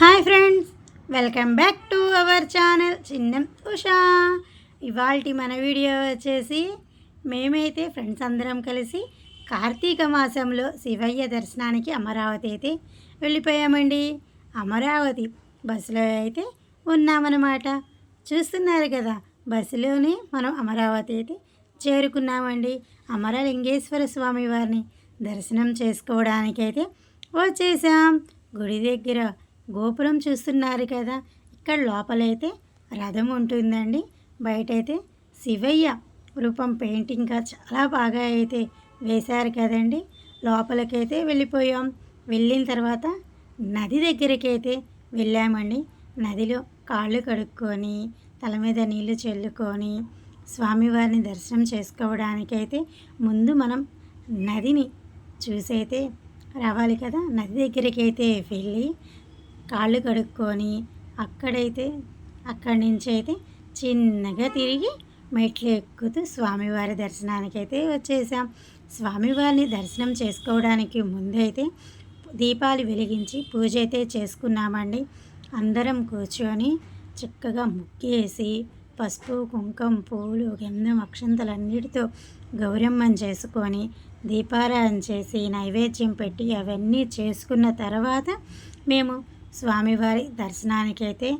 Hi friends welcome back to our channel Chinnam Usha. ఇవాళ మన video వచ్చేసి మేమైతే ఫ్రెండ్స్ అందరం కలిసి కార్తీక మాసంలో శివయ్య దర్శనానికి అమరావతి అయితే వెళ్ళిపోయామండి. అమరావతి బస్సులో అయితే ఉన్నామన్నమాట. చూస్తున్నారు కదా బస్సులోనే మనం అమరావతి అయితే చేరుకున్నామండి. అమరలింగేశ్వర స్వామి వారిని దర్శనం చేసుకోవడానికైతే వచ్చేసాం. గుడి దగ్గర గోపురం చూస్తున్నారు కదా ఇక్కడ లోపలైతే రథం ఉంటుందండి. బయటైతే శివయ్య రూపం పెయింటింగ్గా చాలా బాగా అయితే వేశారు కదండి. లోపలికైతే వెళ్ళిపోయాం. వెళ్ళిన తర్వాత నది దగ్గరికైతే వెళ్ళామండి. నదిలో కాళ్ళు కడుక్కొని తల మీద నీళ్ళు చల్లుకొని స్వామివారిని దర్శనం చేసుకోవడానికైతే ముందు మనం నదిని చూసైతే రావాలి కదా. నది దగ్గరికి అయితే వెళ్ళి కాళ్ళు కడుక్కొని అక్కడైతే అక్కడి నుంచి అయితే చిన్నగా తిరిగి మెట్లు ఎక్కుతూ స్వామివారి దర్శనానికి అయితే వచ్చేసాం. స్వామివారిని దర్శనం చేసుకోవడానికి ముందైతే దీపాలు వెలిగించి పూజ అయితే చేసుకున్నామండి. అందరం కూర్చొని చక్కగా ముగ్గేసి పసుపు కుంకం పూలు గంధం అక్షంతలన్నిటితో గౌరమ్మం చేసుకొని దీపారాధన చేసి నైవేద్యం పెట్టి అవన్నీ చేసుకున్న తర్వాత మేము స్వామివారి దర్శనానికి అయితే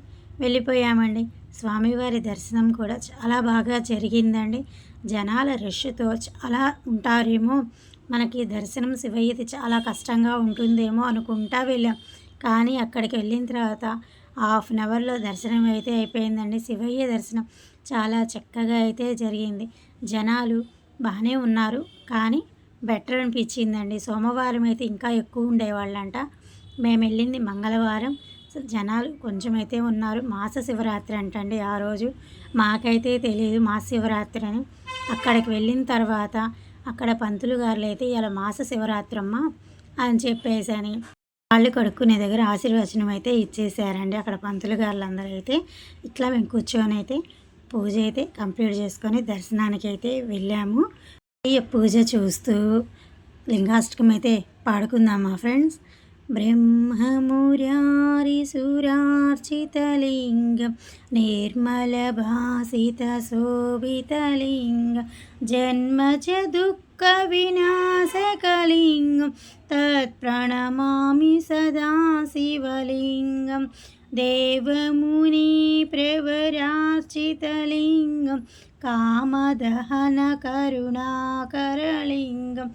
వెళ్ళిపోయామండి. స్వామివారి దర్శనం కూడా చాలా బాగా జరిగిందండి. జనాల రష్తో చాలా ఉంటారేమో. మనకి దర్శనం శివయ్యది చాలా కష్టంగా ఉంటుందేమో అనుకుంటా వెళ్ళాం. కానీ అక్కడికి వెళ్ళిన తర్వాత హాఫ్ అన్ అవర్లో దర్శనం అయితే అయిపోయిందండి. శివయ్య దర్శనం చాలా చక్కగా అయితే జరిగింది. జనాలు బాగానే ఉన్నారు. కానీ బెటర్ అనిపించిందండి. సోమవారం అయితే ఇంకా ఎక్కువ ఉండేవాళ్ళంట. మేము వెళ్ళింది మంగళవారం జనాలు కొంచెం అయితే ఉన్నారు. మాస శివరాత్రి అంటండి ఆ రోజు. మాకైతే తెలియదు మాస శివరాత్రి అని. అక్కడికి వెళ్ళిన తర్వాత అక్కడ పంతులు గారులు అయితే ఇలా మాస శివరాత్రి అమ్మ అని చెప్పేసి వాళ్ళు కడుక్కునే దగ్గర ఆశీర్వచనం అయితే ఇచ్చేసారండి అక్కడ పంతులు గారులందరూ అయితే ఇట్లా మేము కూర్చొని అయితే పూజ అయితే కంప్లీట్ చేసుకొని దర్శనానికి అయితే వెళ్ళాము. ఈ పూజ చూస్తూ లింగాష్టకం అయితే పాడుకుందామా ఫ్రెండ్స్. ब्रह्ममुरारिसुरार्चितलिङ्गं निर्मलभासितशोभितलिङ्गं जन्म च दुःखविनाशकलिङ्गं तत्प्रणमामि सदा शिवलिङ्गं देवमुनिप्रवरार्चितलिङ्गं कामदहनकरुणाकरलिङ्गं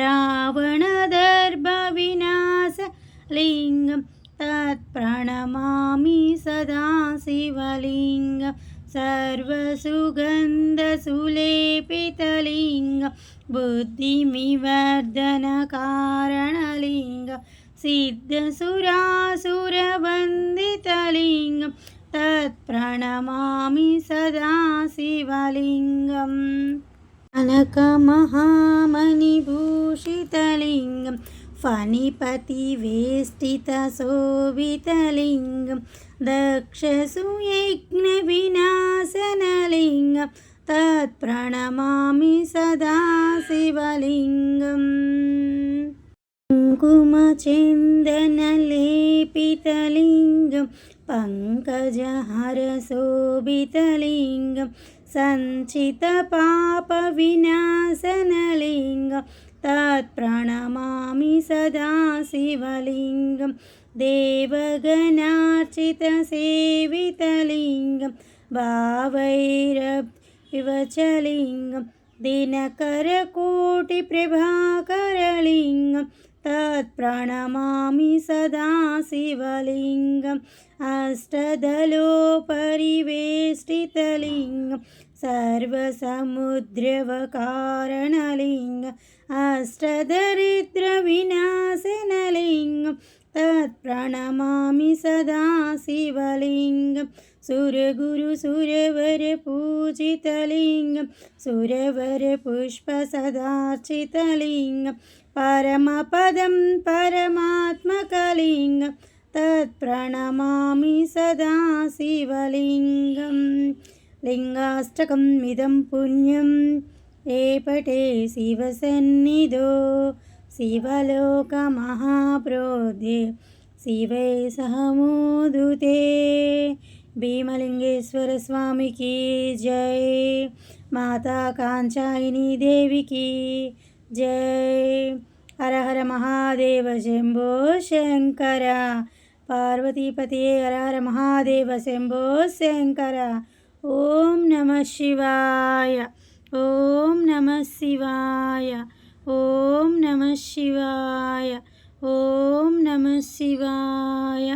रावणदर्भविनाशलिङ्गं तत्प्रणमामि सदा शिवलिङ्गं सर्वसुगन्धसुलेपितलिङ्गं बुद्धिमिवर्धनकारणलिङ्गं सिद्धसुरासुरवन्दितलिङ्गं तत्प्रणमामि सदा शिवलिङ्गम्। कनकमहामणिभूषितलिङ्गं फणिपतिवेष्टितशोभितलिङ्गं दक्षसुयज्ञविनाशनलिङ्गं तत्प्रणमामि सदा शिवलिङ्गम् कुङ्कुमचन्दनलेपितलिङ्गं पङ्कजहरशोभितलिङ्गं सञ्चितपापविनाशनलिङ्गं तत्प्रणमामि सदा शिवलिङ्गं देवगणार्चितसेवितलिङ्गं भावैरविवचलिङ्गं दिनकरकोटिप्रभाकरलिङ्गं तत्प्रणमामि सदा शिवलिङ्गम्। अष्टदलोपरिवेष्टितलिङ्गं सर्वसमुद्रवकारणलिङ्गम् തത്പ്രണമാമി സദാശിവലിംഗം സുരഗുരു സുരവര പൂജിതലിംഗം. സുരവര പുഷ്പ സദാർച്ചിതലിംഗം. പരമപദം പരമാത്മകലിംഗം. തത്പ്രണമാമി സദാ ശിവലിംഗം. ലിംഗാഷ്ടകം മിതം പുണ്യം. ഏ പട്ടേ ശിവസന്നിധോ. శివలోకమహాప్రోధే శివై సహమోదుతే భీమలింగేశ్వర స్వామికి జై మాతా కాంచాయిని దేవికి జై హరహర మహాదేవ శంభో శంకర పార్వతీపతి హరహర మహాదేవ శంభో శంకర ఓం నమ శివాయ ఓం నమ శివాయ ఓం నమ శివాయ. ఓం నమ శివాయ.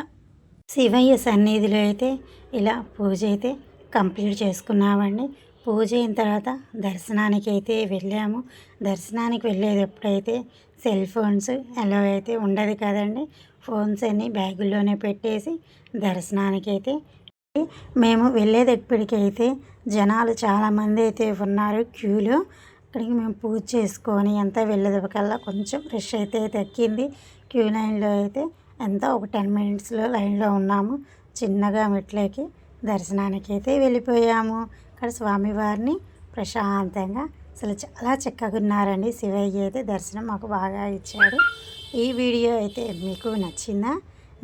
శివయ్య సన్నిధిలో అయితే ఇలా పూజ అయితే కంప్లీట్ చేసుకున్నామండి. పూజ అయిన తర్వాత దర్శనానికి అయితే వెళ్ళాము. దర్శనానికి వెళ్ళేది ఎప్పుడైతే సెల్ ఫోన్స్ ఎలా అయితే ఉండదు కదండి. ఫోన్స్ అన్ని బ్యాగుల్లోనే పెట్టేసి దర్శనానికి అయితే మేము వెళ్ళేది ఎప్పటికైతే జనాలు చాలామంది అయితే ఉన్నారు క్యూలో. అక్కడికి మేము పూజ చేసుకొని అంతా వెళ్ళేదప్పకల్లా కొంచెం ఫ్రెష్ అయితే తగ్గింది. క్యూ లైన్లో అయితే ఎంత ఒక టెన్ మినిట్స్లో లైన్లో ఉన్నాము. చిన్నగా మెట్లకి దర్శనానికి అయితే వెళ్ళిపోయాము. ఇక్కడ స్వామివారిని ప్రశాంతంగా అసలు చాలా చక్కగా ఉన్నారండి. శివయ్య అయితే దర్శనం మాకు బాగా ఇచ్చాడు ఈ వీడియో అయితే మీకు నచ్చిందా?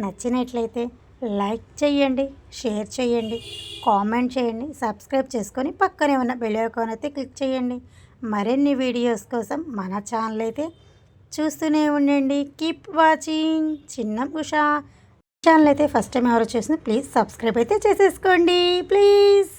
నచ్చినట్లయితే లైక్ చేయండి షేర్ చేయండి కామెంట్ చేయండి సబ్స్క్రైబ్ చేసుకొని పక్కనే ఉన్న బెల్ ఐకాన్ అయితే క్లిక్ చేయండి మరిన్ని వీడియోస్ కోసం మన ఛానల్ అయితే చూస్తూనే ఉండండి. Keep watching Chinna Usha. Channel అయితే ఫస్ట్ టైం ఎవరు చూసినా ప్లీజ్ సబ్స్క్రైబ్ అయితే చేసేసుకోండి. ప్లీజ్.